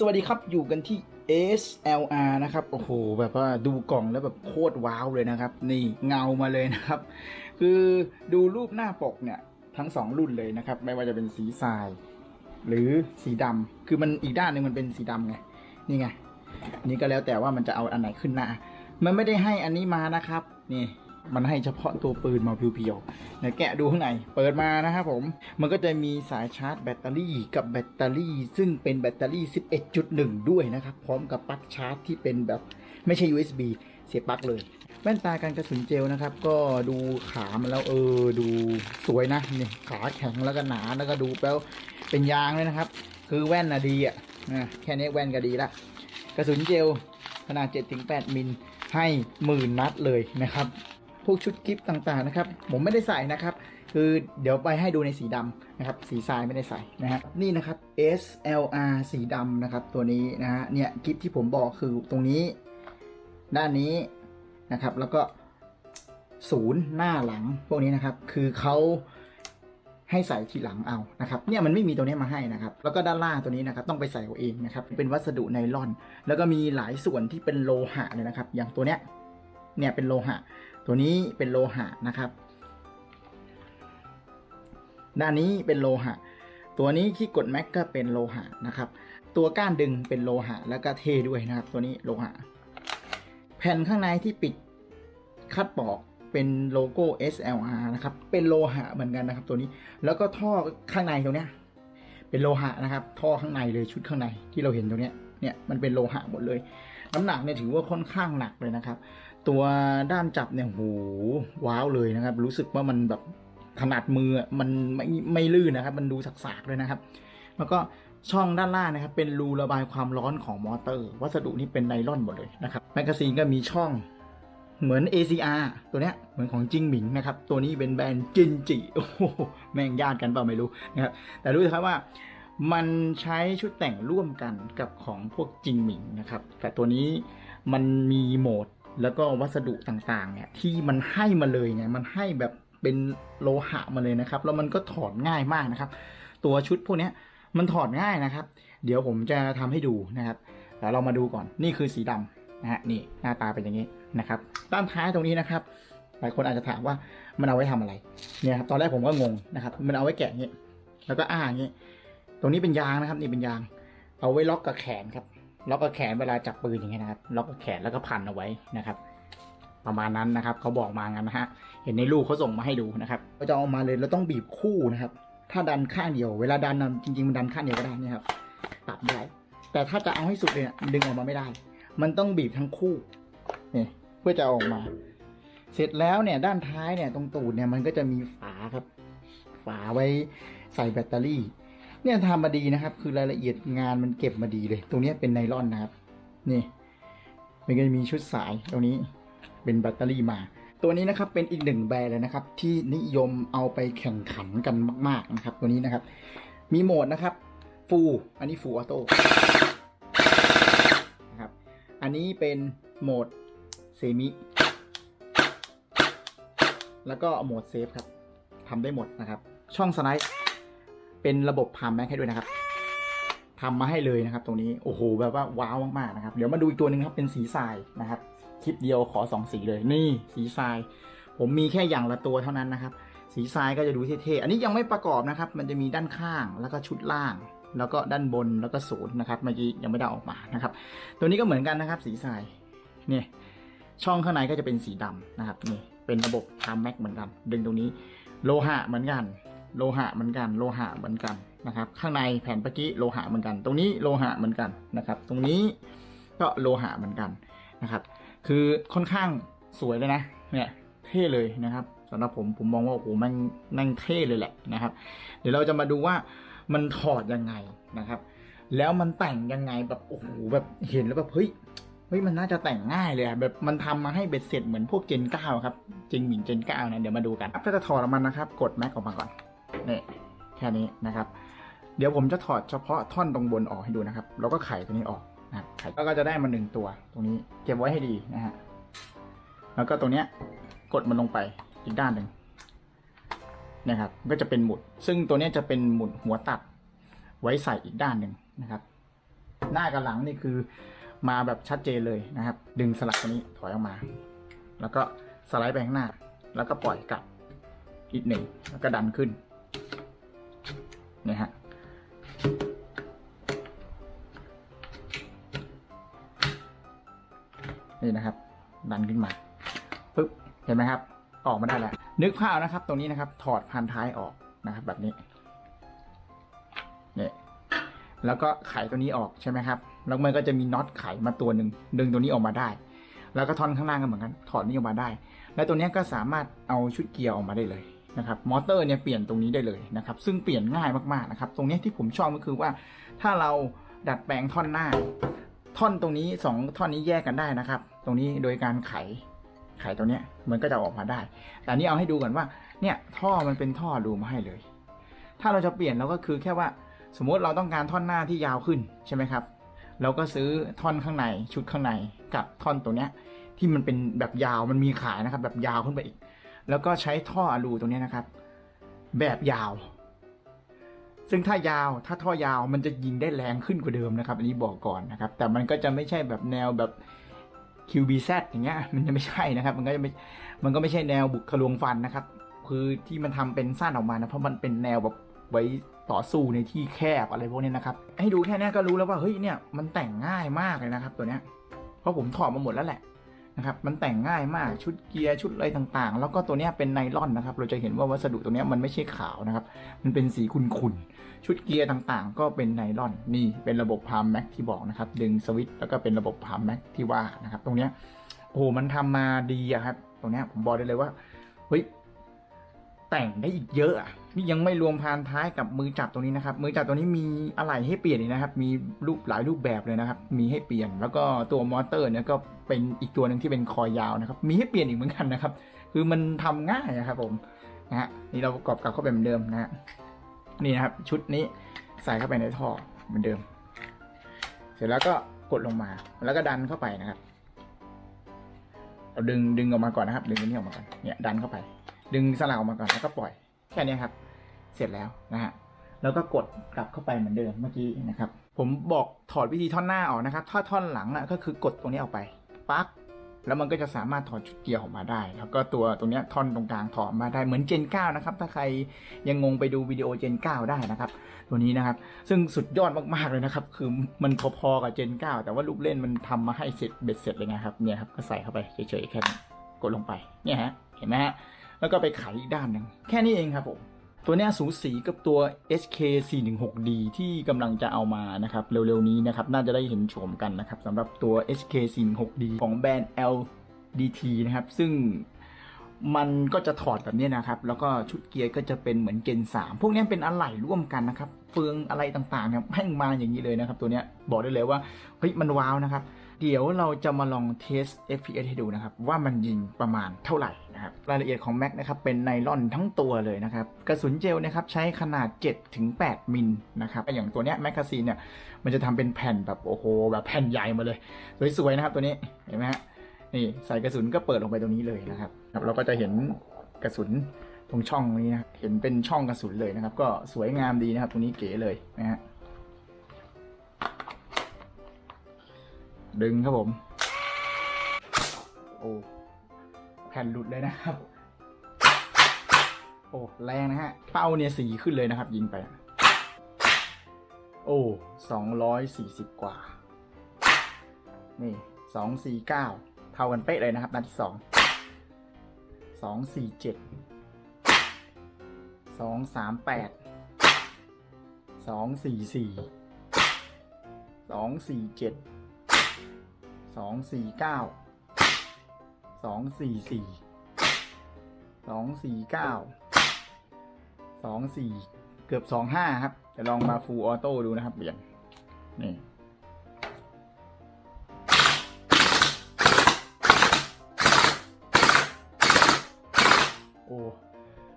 สวัสดีครับอยู่กันที่ SLR นะครับ โอ้โห แบบว่าดูกล่องแล้วแบบโคตรว้าวเลยนะครับ นี่เงามาเลยนะครับ คือดูรูปหน้าปกเนี่ย ทั้งสองรุ่นเลยนะครับ ไม่ว่าจะเป็นสีทราย หรือสีดำคือมันอีกด้านหนึ่งมันเป็นสีดำไง นี่ไง นี่ก็แล้วแต่ว่ามันจะเอาอันไหนขึ้นหน้า มันไม่ได้ให้อันนี้มานะครับ นี่ มันให้เฉพาะตัวปืนมาเพียวๆเดี๋ยวแกะดูข้างใน เปิดมานะครับผม มันก็จะมีสายชาร์จแบตเตอรี่กับแบตเตอรี่ ซึ่งเป็นแบตเตอรี่ 11.1 ด้วยนะครับ พร้อมกับปลั๊กชาร์จที่เป็นแบบไม่ใช่ USB เสียบปลั๊กเลยแว่นตากันกระสุนเจลนะครับ ก็ดูขามันแล้วเออดูสวยนะนี่ขาแข็งแล้วก็หนาแล้วก็ดูแล้วเป็นยางเลยนะครับ คือแว่นนะดีอะนะแค่นี้แว่นก็ดีละกระสุนเจลขนาด7-8มิลให้หมื่นนัดเลยนะครับ พวกชุดกิฟต์ต่างๆนะครับ ผมไม่ได้ใส่นะครับ คือเดี๋ยวไปให้ดูในสีดำนะครับ สีทรายไม่ได้ใส่นะฮะนี่นะครับ SLR สีดำนะครับ ตัวนี้นะฮะเนี่ยกิฟต์ที่ผมบอกคือตรงนี้ ด้านนี้นะครับ แล้วก็ศูนย์หน้าหลังพวกนี้นะครับ คือเขาให้ใส่ทีหลังเอานะครับ เนี่ยมันไม่มีตัวนี้มาให้นะครับ แล้วก็ด้านล่างตัวนี้นะครับ ต้องไปใส่เอาเองนะครับ เป็นวัสดุไนลอน แล้วก็มีหลายส่วนที่เป็นโลหะเลยนะครับ อย่างตัวเนี้ย เนี่ยเป็นโลหะ ตัวนี้เป็นโลหะนะครับ ด้านนี้เป็นโลหะ ตัวนี้ที่กดแม็กก็เป็นโลหะนะครับ ตัวก้านดึงเป็นโลหะ แล้วก็เทด้วยนะครับ ตัวนี้โลหะ แผ่นข้างในที่ปิดคัดปอกเป็นโลโก้ SLR นะครับ เป็นโลหะเหมือนกันนะครับ ตัวนี้ แล้วก็ท่อข้างในตรงเนี้ยเป็นโลหะนะครับ ท่อข้างในเลยชุดข้างในที่เราเห็นตรงเนี้ยเนี่ยมันเป็นโลหะหมดเลย น้ำหนักเนี่ยถือว่าค่อนข้างหนักเลยนะครับ ตัวด้ามจับเนี่ยโหว้าวเลยนะครับ รู้สึกว่ามันแบบถนัดมือมันไม่ไม่ลื่นนะครับ มันดูสักๆเลยนะครับ แล้วก็ช่องด้านล่างนะครับ เป็นรูระบายความร้อนของมอเตอร์ วัสดุนี่เป็นไนล่อนหมดเลยนะครับแมกกาซีนก็มีช่องเหมือน ACR ตัวเนี้ยเหมือนของจิงหมิงนะครับ ตัวนี้เป็นแบรนด์จินจิโอ้โหแม่งญาติกันเปล่าไม่รู้นะครับแต่รู้นะครับว่ามันใช้ชุดแต่งร่วมกันกับของพวกจิงหมิงนะครับ แต่ตัวนี้มันมีโหมด แล้วก็วัสดุต่างๆเนี่ยที่มันให้มาเลยไงมันให้แบบเป็นโลหะมาเลยนะครับ แล้วมันก็ถอดง่ายมากนะครับ ตัวชุดพวกนี้มันถอดง่ายนะครับ เดี๋ยวผมจะทำให้ดูนะครับแล้วเรามาดูก่อนนี่คือสีดำนะฮะนี่หน้าตาเป็นอย่างนี้นะครับ ด้านท้ายตรงนี้นะครับ หลายคนอาจจะถามว่ามันเอาไว้ทำอะไรเนี่ยครับตอนแรกผมก็งงนะครับ มันเอาไว้แกะอย่างนี้แล้วก็อ้าอย่งี้ตรงนี้เป็นยางนะครับ นี่เป็นยาง เอาไว้ล็อกกับแขนครับ ล็อกกับแขนเวลาจับปืนอย่างเงี้ยนะครับล็อกกับแขนแล้วก็พันเอาไว้นะครับ ประมาณนั้นนะครับเขาบอกมางั้นนะฮะเห็นในรูปเขาส่งมาให้ดูนะครับก็จะเอามาเลยเราต้องบีบคู่นะครับ ถ้าดันข้างเดียว เวลาดันน่ะจริงๆมันดันข้างเดียวก็ได้นี่ครับปรับได้แต่ถ้าจะเอาให้สุดเลยน่ะดึงออกมาไม่ได้ มันต้องบีบทั้งคู่เนี่ยเพื่อจะออกมา เสร็จแล้วเนี่ยด้านท้ายเนี่ยตรงตูดเนี่ยมันก็จะมีฝาครับ ฝาไว้ใส่แบตเตอรี่ เนี่ยทำมาดีนะครับ คือรายละเอียดงานมันเก็บมาดีเลย ตรงนี้เป็นไนลอนนะครับ นี่ มันก็จะมีชุดสายตรงนี้เป็นแบตเตอรี่มา ตัวนี้นะครับเป็นอีกหนึ่งแบรนด์เลยนะครับ ที่นิยมเอาไปแข่งขันกันมาก ๆนะครับ ตัวนี้นะครับ มีโหมดนะครับฟูอันนี้ฟูออโต้นะครับ อันนี้เป็นโหมดเซมิแล้วก็โหมดเซฟครับทำได้หมดนะครับ ช่องสไลด์ เป็นระบบพามแม็กให้ด้วยนะครับทำมาให้เลยนะครับ ตรงนี้โอ้โหแบบว่าว้าวมากๆนะครับ เดี๋ยวมาดูอีกตัวหนึ่งครับเป็นสีทรายนะครับคลิปเดียวขอสองสีเลยนี่สีทราย ผมมีแค่อย่างละตัวเท่านั้นนะครับ สีทรายก็จะดูเท่ๆอันนี้ยังไม่ประกอบนะครับ มันจะมีด้านข้างแล้วก็ชุดล่างแล้วก็ด้านบนแล้วก็ศูนย์นะครับเมื่อกี้ยังไม่ได้ออกมานะครับ ตัวนี้ก็เหมือนกันนะครับ สีทรายนี่ช่องข้างในก็จะเป็นสีดำนะครับนี่เป็นระบบทามแม็กเหมือนกัน ดึงตรงนี้โลหะเหมือนกัน โลหะเหมือนกันโลหะเหมือนกันนะครับ ข้างในแผ่นปะกี้โลหะเหมือนกัน ตรงนี้โลหะเหมือนกันนะครับ ตรงนี้ก็โลหะเหมือนกันนะครับ คือค่อนข้างสวยเลยนะเนี่ยเท่เลยนะครับสำหรับผมผมมองว่าโอ้โหแม่งแม่งเท่เลยแหละนะครับ เดี๋ยวเราจะมาดูว่ามันถอดยังไงนะครับ แล้วมันแต่งยังไงแบบโอ้โหแบบเห็นแล้วแบบเฮ้ยเฮ้ยมันน่าจะแต่งง่ายเลยอะแบบมันทำมาให้เบ็ดเสร็จเหมือนพวกเจนเก้าครับจริงหมิงเจนเก้านะเดี๋ยวมาดูกันถ้าจะถอดออกมานะครับ กดแม็กออกมาก่อน นี่แค่นี้นะครับ เดี๋ยวผมจะถอดเฉพาะท่อนตรงบนออกให้ดูนะครับ แล้วก็ไขตัวนี้ออกนะไขแล้วก็จะได้มาหนึ่งตัว ตรงนี้เก็บไว้ให้ดีนะฮะแล้วก็ตรงเนี้ยกดมันลงไปอีกด้านหนึ่งนะครับ ก็จะเป็นหมุด ซึ่งตัวเนี้ยจะเป็นหมุดหัวตัด ไว้ใส่อีกด้านหนึ่งนะครับ หน้ากับหลังนี่คือมาแบบชัดเจนเลยนะครับ ดึงสลักตัวนี้ถอยออกมา แล้วก็สไลด์ไปข้างหน้า แล้วก็ปล่อยกลับอีกหนึ่งแล้วก็ดันขึ้น เนี่ยฮะนี่นะครับ ดันขึ้นมาปึ๊บเห็นไหมครับ ออกมาได้แล้วนึกภาพนะครับ ตรงนี้นะครับ ถอดพันท้ายออกนะครับ แบบนี้เนี่ยแล้วก็ไขตัวนี้ออกใช่ไหมครับ แล้วมันก็จะมีน็อตไขมาตัวหนึ่งดึงตัวนี้ออกมาได้ แล้วก็ท่อนข้างล่างก็เหมือนกัน ถอดนี้ออกมาได้ แล้วตัวนี้ก็สามารถเอาชุดเกียร์ออกมาได้เลย นะครับมอเตอร์เนี่ยเปลี่ยนตรงนี้ได้เลยนะครับซึ่งเปลี่ยนง่ายมากๆนะครับตรงนี้ที่ผมชอบก็คือว่า ถ้าเราดัดแปลงท่อนหน้า ท่อนตรงนี้สองท่อนนี้แยกกันได้นะครับ ตรงนี้โดยการไขไขตัวเนี้ยมันก็จะออกมาได้ แต่นี้เอาให้ดูก่อนว่าเนี่ยท่อมันเป็นท่อรูมาให้เลย ถ้าเราจะเปลี่ยนเราก็คือแค่ว่าสมมติเราต้องการท่อนหน้าที่ยาวขึ้นใช่ไหมครับเราก็ซื้อท่อนข้างในชุดข้างในกับท่อนตัวเนี้ยที่มันเป็นแบบยาวมันมีขายนะครับ แบบยาวขึ้นไปอีก แล้วก็ใช้ท่ออะลูตรงนี้นะครับ แบบยาว ซึ่งถ้ายาวถ้าท่อยาวมันจะยิงได้แรงขึ้นกว่าเดิมนะครับ อันนี้บอกก่อนนะครับ แต่มันก็จะไม่ใช่แบบแนวแบบ QBZ อย่างเงี้ย มันจะไม่ใช่นะครับ มันก็จะไม่มันก็ไม่ใช่แนวบุกทะลวงฟันนะครับ คือที่มันทำเป็นสั้นออกมานะเพราะมันเป็นแนวแบบไว้ต่อสู้ในที่แคบอะไรพวกนี้นะครับ ให้ดูแค่เนี้ยก็รู้แล้วว่าเฮ้ยเนี่ยมันแต่งง่ายมากเลยนะครับ ตัวเนี้ยเพราะผมถอดมาหมดแล้วแหละ นะครับมันแต่งง่ายมากชุดเกียร์ชุดอะไรต่างๆ แล้วก็ตัวเนี้ยเป็นไนลอนนะครับ เราจะเห็นว่าวัสดุตัวเนี้ยมันไม่ใช่ขาวนะครับ มันเป็นสีขุ่นๆชุดเกียร์ต่างๆ ก็เป็นไนลอนนี่เป็นระบบพามแม็กที่บอกนะครับ ดึงสวิตช์แล้วก็เป็นระบบพามแม็กที่ว่านะครับ ตรงเนี้ยโอ้โหมันทำมาดีอะครับ ตรงเนี้ยผมบอกได้เลยว่าเฮ้ยแต่งได้อีกเยอะอะ นี่ยังไม่รวมพานท้ายกับมือจับตรงนี้นะครับ มือจับตัวนี้มีอะไรให้เปลี่ยนอีกนะครับ มีรูปหลายรูปแบบเลยนะครับ มีให้เปลี่ยน แล้วก็ตัวมอเตอร์เนี่ยก็เป็นอีกตัวหนึ่งที่เป็นคอยาวนะครับ มีให้เปลี่ยนอีกเหมือนกันนะครับ คือมันทำง่ายอะครับผมนะฮะนี่เราประกอบกลับเข้าไปเหมือนเดิมนะฮะนี่นะครับ ชุดนี้ใส่เข้าไปในท่อเหมือนเดิม เสร็จแล้วก็กดลงมา แล้วก็ดันเข้าไปนะครับเราดึงดึงออกมาก่อนนะครับ ดึงนี้ออกมาก่อนเนี่ยดันเข้าไป ดึงสลักออกมาก่อนแล้วก็ปล่อยแค่นี้ครับ เสร็จแล้วนะฮะแล้วก็กดกลับเข้าไปเหมือนเดิมเมื่อกี้นะครับ ผมบอกถอดวิธีท่อนหน้าออกนะครับถ้าท่อนหลังอะก็คือกดตรงนี้ออกไปปั๊กแล้วมันก็จะสามารถถอดชุดเกียร์ออกมาได้ แล้วก็ตัวตรงนี้ท่อนตรงกลางถอดมาได้เหมือนเจน9นะครับ ถ้าใครยังงงไปดูวิดีโอเจน9ได้นะครับ ตัวนี้นะครับ ซึ่งสุดยอดมากๆเลยนะครับ คือมันพอๆกับเจน9แต่ว่าลูกเล่นมันทำมาให้เสร็จเบ็ดเสร็จเลยนะครับ เนี่ยครับ ก็ใส่เข้าไปเฉยๆแค่นี้กดลงไป เนี่ยฮะ เห็นไหมฮะ แล้วก็ไปไขอีกด้านหนึ่งแค่นี้เองครับผม ตัวนี้สูสีกับตัว HK 416D ที่กำลังจะเอามานะครับ เร็วๆนี้นะครับ น่าจะได้เห็นโฉมกันนะครับสำหรับตัว HK 416D ของแบรนด์ LDT นะครับ ซึ่ง มันก็จะถอดแบบนี้นะครับ แล้วก็ชุดเกียร์ก็จะเป็นเหมือนเกน3พวกนี้เป็นอะไหล่ร่วมกันนะครับ เฟืองอะไรต่างๆเนี่ยแม่งมาอย่างนี้เลยนะครับ ตัวเนี้ยบอกได้เลยว่าเฮ้ยมันว้าวนะครับ เดี๋ยวเราจะมาลองเทส FPS ให้ดูนะครับ ว่ามันยิงประมาณเท่าไหร่นะครับ รายละเอียดของแม็กนะครับเป็นไนลอนทั้งตัวเลยนะครับ กระสุนเจลนะครับใช้ขนาด 7-8 มิลนะครับอย่างตัวเนี้ยแมกกาซีนเนี่ยมันจะทำเป็นแผ่นแบบโอ้โหแบบแผ่นใหญ่มาเลยสวยๆนะครับตัวนี้เห็นไหมฮะ นี่ใส่กระสุนก็เปิดลงไปตรงนี้เลยนะครับครับ เราก็จะเห็นกระสุนตรงช่องนี้นะเห็นเป็นช่องกระสุนเลยนะครับ ก็สวยงามดีนะครับ ตรงนี้เก๋เลยนะฮะดึงครับผม โอ้แผ่นหลุดเลยนะครับ โอ้แรงนะฮะเป้าเนี่ยสีขึ้นเลยนะครับ ยิงไป โอ้สองร้อยสี่สิบกว่า นี่สองสี่เก้า เท่ากันเป๊ะเลยนะครับนัดที่สองสองสี่เจ็ดสองสามแปดสองสี่สี่สองสี่เจ็ดสองสี่เก้าสองสี่สี่สองสี่เก้าสองสี่เกือบสองห้าครับจะลองมาฟูลออโต้ดูนะครับเบี่ยงนี่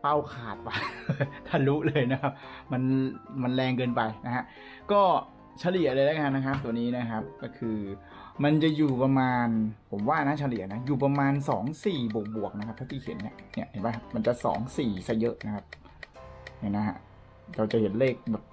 เป้าขาดว่ะทะลุเลยนะครับ มันมันแรงเกินไปนะฮะก็เฉลี่ยเลยแล้วกันนะครับ ตัวนี้นะครับก็คือ มันจะอยู่ประมาณผมว่านะเฉลี่ยนะอยู่ประมาณ 2 4 บวกบวกนะครับถ้าที่เขียนเนี่ยเนี่ยเห็นป่ะมันจะ 2 4ซะเยอะนะครับเนี่ยนะฮะเราจะเห็นเลขแบบ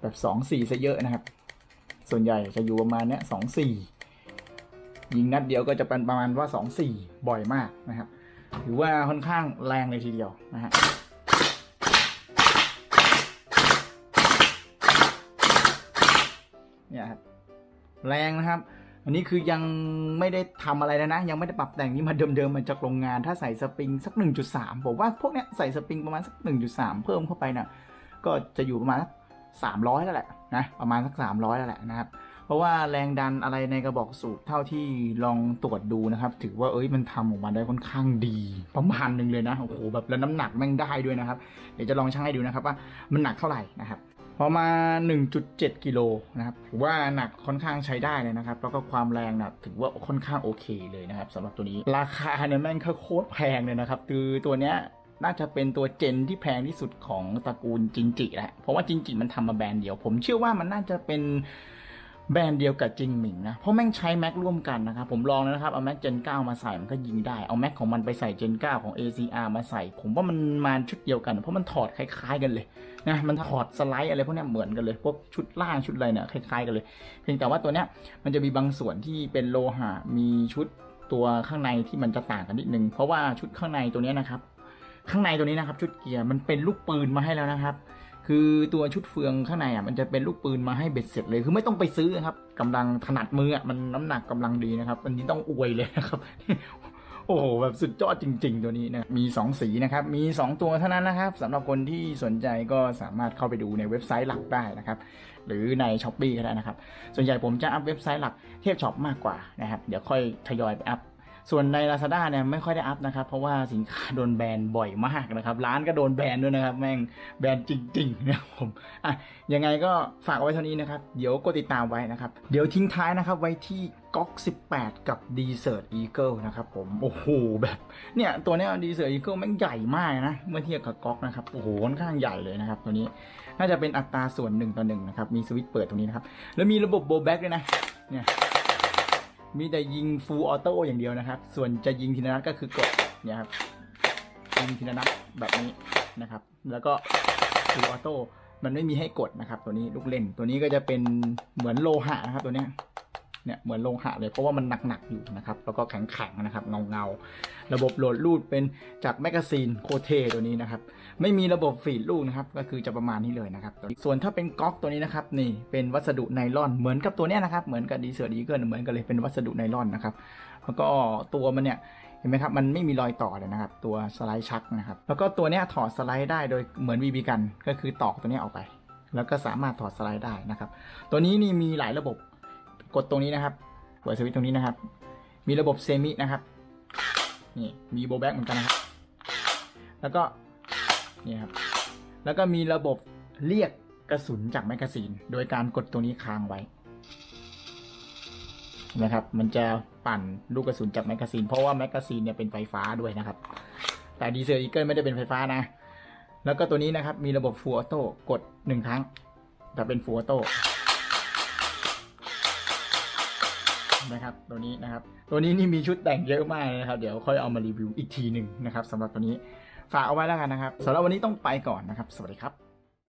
แบบ2 4ซะเยอะนะครับ ส่วนใหญ่จะอยู่ประมาณเนี้ยสองสี่ยิงนัดเดียวก็จะเป็นประมาณว่าสองสี่บ่อยมากนะครับ ถือว่าค่อนข้างแรงเลยทีเดียวนะฮะเนี่ยครับแรงนะครับ อันนี้คือยังไม่ได้ทำอะไรแล้วนะ ยังไม่ได้ปรับแต่งนี่มาเดิมๆมาจากโรงงานถ้าใส่สปริงสัก 1.3 ผมว่าพวกเนี้ยใส่สปริงประมาณสัก 1.3 เพิ่มเข้าไปน่ะก็จะอยู่ประมาณสัก300 แล้วแหละนะประมาณสัก 300 แล้วแหละนะครับ เพราะว่าแรงดันอะไรในกระบอกสูบเท่าที่ลองตรวจดูนะครับ ถือว่าเอ้ยมันทำออกมาได้ค่อนข้างดีประมาณหนึ่งเลยนะโอ้โหแบบแล้วน้ำหนักแม่งได้ด้วยนะครับ เดี๋ยวจะลองชั่งให้ดูนะครับว่ามันหนักเท่าไหร่นะครับประมาณ1.7 กิโลนะครับถือว่าหนักค่อนข้างใช้ได้เลยนะครับ แล้วก็ความแรงนะถือว่าค่อนข้างโอเคเลยนะครับสำหรับตัวนี้ ราคาเนี่ยแม่งโคตรแพงเลยนะครับ คือตัวเนี้ยน่าจะเป็นตัวเจนที่แพงที่สุดของตระกูลจินจิแหละเพราะว่าจินจิมันทำมาแบรนด์เดียว ผมเชื่อว่ามันน่าจะเป็น แบรนด์เดียวกับจิงหมิงนะ เพราะแม่งใช้แม็กร่วมกันนะครับ ผมลองแล้วนะครับ เอาแม็กเจน 9 มาใส่มันก็ยิงได้ เอาแม็กของมันไปใส่เจน 9 ของ ACR มาใส่ ผมว่ามันมาชุดเดียวกัน เพราะมันถอดคล้ายๆกันเลยนะ มันถอดสไลด์อะไรพวกนี้เหมือนกันเลย พวกชุดล่างชุดอะไรเนี่ยคล้ายๆกันเลย เพียงแต่ว่าตัวเนี้ยมันจะมีบางส่วนที่เป็นโลหะ มีชุดตัวข้างในที่มันจะต่างกันนิดนึง เพราะว่าชุดข้างในตัวเนี้ยนะครับ ข้างในตัวนี้นะครับ ชุดเกียร์มันเป็นลูกปืนมาให้แล้วนะครับ คือตัวชุดเฟืองข้างในอะมันจะเป็นลูกปืนมาให้เบ็ดเสร็จเลย คือไม่ต้องไปซื้อนะครับกำลังถนัดมืออะมันน้ำหนักกำลังดีนะครับอันนี้ต้องอวยเลยนะครับโอ้โหแบบสุดยอดจริง ๆ ตัวนี้นะมี 2 สีนะครับ มี 2 ตัวเท่านั้นนะครับสำหรับคนที่สนใจก็สามารถเข้าไปดูในเว็บไซต์หลักได้นะครับ หรือใน s h อ p e e ก็ได้นะครับ ส่วนใหญ่ผมจะอัพเว็บไซต์หลักเทพช็อปมากกว่านะครับ เดี๋ยวค่อยทยอยไปอัพ ส่วนใน Lazada เนี่ยไม่ค่อยได้อัพนะครับ เพราะว่าสินค้าโดนแบนบ่อยมากนะครับ ร้านก็โดนแบนด้วยนะครับ แม่งแบนจริงๆนะครับผมอะยังไงก็ฝากเอาไว้เท่านี้นะครับ เดี๋ยวกดติดตามไว้นะครับ เดี๋ยวทิ้งท้ายนะครับไว้ที่ก๊อก 18 กับ d s e r t Eagle นะครับผม โอ้โห แบบ เนี่ย ตัวเนี้ย d s e r t Eagle แม่งใหญ่มากนะ เมื่อเทียบกับก๊อกนะครับ โอ้โห ค่อนข้างใหญ่เลยนะครับ ตัวนี้ น่าจะเป็นอัตราส่วน1ต่อ1นะครับ มีสวิตช์เปิดตรงนี้นะครับ แล้วมีระบบโบแบ็กด้วยนะ เนี่ย มีแต่ยิงฟูลออโต้อย่างเดียวนะครับ ส่วนจะยิงทีละนัดก็คือกดเนี่ยครับยิงทีละนัดแบบนี้นะครับ แล้วก็ฟูลออโต้มันไม่มีให้กดนะครับ ตัวนี้ลูกเล่นตัวนี้ก็จะเป็นเหมือนโลหะนะครับตัวเนี้ย เนี่ยเหมือนโลหะเลยเพราะว่ามันหนักๆอยู่นะครับแล้วก็แข็งๆนะครับเงาๆระบบโหลดรูดเป็นจากแมกกาซีนโคเทตัวนี้นะครับไม่มีระบบฟีดลูกนะครับก็คือจะประมาณนี้เลยนะครับส่วนถ้าเป็นก๊อกตัวนี้นะครับนี่เป็นวัสดุไนลอนเหมือนกับตัวเนี้ยนะครับเหมือนกับดีเซอร์ดีเกิลเหมือนกันเลยเป็นวัสดุไนลอนนะครับแล้วก็ตัวมันเนี่ยเห็นไหมครับมันไม่มีรอยต่อเลยนะครับตัวสไลด์ชักนะครับแล้วก็ตัวเนี้ยถอดสไลด์ได้โดยเหมือนวีบีกันก็คือตอกตัวเนี้ยออกไป แล้วก็สามารถถอดสไลด์ได้นะครับตัวนี้นี่มีหลายระบบ กดตรงนี้นะครับเปิดสวิตช์ตรงนี้นะครับ มีระบบเซมินะครับนี่มีโบแบ็กเหมือนกันนะครับ แล้วก็นี่ครับแล้วก็มีระบบเรียกกระสุนจากแมกกาซีน โดยการกดตัวนี้ค้างไว้นะครับ มันจะปั่นลูกกระสุนจากแมกกาซีน เพราะว่าแมกกาซีนเนี่ยเป็นไฟฟ้าด้วยนะครับ แต่ดีเซลอีเกิลไม่ได้เป็นไฟฟ้านะ แล้วก็ตัวนี้นะครับ มีระบบฟูลออโต้กดหนึ่งครั้ง แต่เป็นฟูลออโต้ นะครับ ตัวนี้นะครับ ตัวนี้นี่มีชุดแต่งเยอะมากนะครับ เดี๋ยวค่อยเอามารีวิวอีกทีหนึ่งนะครับสำหรับตัวนี้ ฝากเอาไว้แล้วกันนะครับสำหรับวันนี้ต้องไปก่อนนะครับ สวัสดีครับ